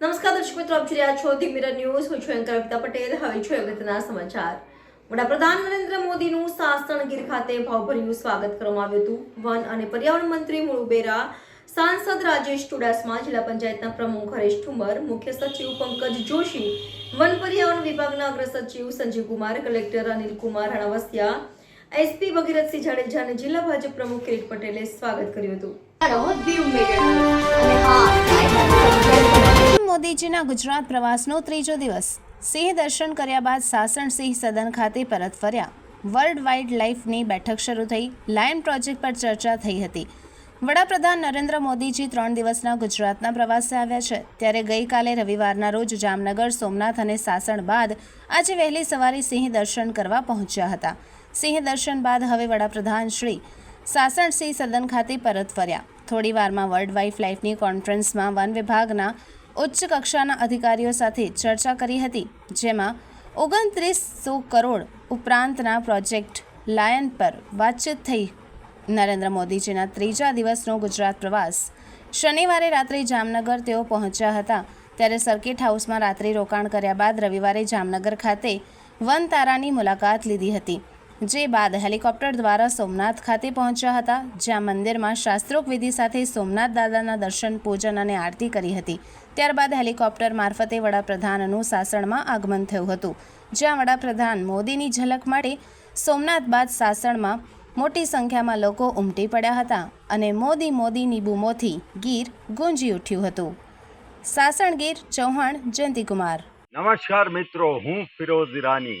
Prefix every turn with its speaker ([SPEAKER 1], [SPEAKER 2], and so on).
[SPEAKER 1] નમસ્કાર દર્શક મિત્રો, આપ જોઈ રહ્યા છો ધી મિરર ન્યૂઝ. હું છું એન્કર અમિતા પટેલ. હવે છું અગત્યના સમાચાર. વડાપ્રધાન નરેન્દ્ર મોદીનું સાસણ ગીર ખાતે ભાવભર્યું સ્વાગત કરવામાં આવ્યું હતું. વન અને પર્યાવરણ મંત્રી મુળુબેરા સાંસદ રાજેશ ચુડાસમા જિલ્લા પંચાયતના પ્રમુખ હરેશ ઠુમર, મુખ્ય સચિવ પંકજ જોશી, વન પર્યાવરણ વિભાગના અગ્ર સચિવ સંજીવ કુમાર, કલેક્ટર અનિલ કુમાર રાણાવસિયા, એસપી ભગીરથસિંહ જાડેજા અને જિલ્લા ભાજપ પ્રમુખ કિરીટ પટેલે સ્વાગત કર્યું હતું.
[SPEAKER 2] મોદીજીના ગુજરાત પ્રવાસનો ત્રીજો દિવસ. સિંહ દર્શન કર્યા બાદ સાસણ સિંહ સદન ખાતે પરત ફર્યા. વર્લ્ડ વાઇલ્ડ લાઇફની બેઠક શરૂ થઈ, લાયન પ્રોજેક્ટ પર ચર્ચા થઈ હતી. વડાપ્રધાન નરેન્દ્ર મોદીજી ત્રણ દિવસના ગુજરાતના પ્રવાસે આવ્યા છે. ત્યારે ગઈકાલે રવિવારના રોજ જામનગર, સોમનાથ અને સાસણ બાદ આજે વહેલી સવારે સિંહ દર્શન કરવા પહોંચ્યા હતા. સિંહ દર્શન બાદ હવે વડાપ્રધાન શ્રી સાસણ સિંહ સદન ખાતે પરત ફર્યા. થોડી વારમાં વર્લ્ડ વાઇફ લાઇફની કોન્ફરન્સમાં વન વિભાગના ઉચ્ચ કક્ષાના અધિકારીઓ સાથે ચર્ચા કરી હતી, જેમાં ઓગણત્રીસો કરોડ ઉપરાંતના પ્રોજેક્ટ લાયન પર વાતચીત થઈ. નરેન્દ્ર મોદીજીના ત્રીજા દિવસનો ગુજરાત પ્રવાસ. શનિવારે રાત્રે જામનગર તેઓ પહોંચ્યા હતા. ત્યારે સર્કિટ હાઉસમાં રાત્રિ રોકાણ કર્યા બાદ રવિવારે જામનગર ખાતે વન તારાની મુલાકાત લીધી હતી. જે બાદ હેલિકોપ્ટર દ્વારા સોમનાથ ખાતે પહોંચ્યા હતા, જ્યાં મંદિરમાં શાસ્ત્રોક વિધિ સાથે સોમનાથ દાદાના દર્શન, પૂજન અને આરતી કરી હતી. ત્યારબાદ હેલિકોપ્ટર મારફતે વડાપ્રધાનનું સાસણમાં આગમન થયું હતું. જ્યાં વડાપ્રધાન મોદીની ઝલક માટે સોમનાથ બાદ સાસણમાં મોટી સંખ્યામાં લોકો ઉમટી પડ્યા હતા અને મોદી મોદીની બૂમોથી ગીર ગુંજી ઉઠ્યું હતું. સાસણ ગીર, ચૌહાણ, જયંતિકુમાર.
[SPEAKER 3] નમસ્કાર મિત્રો, હું ફિરોઝ ઈરાની.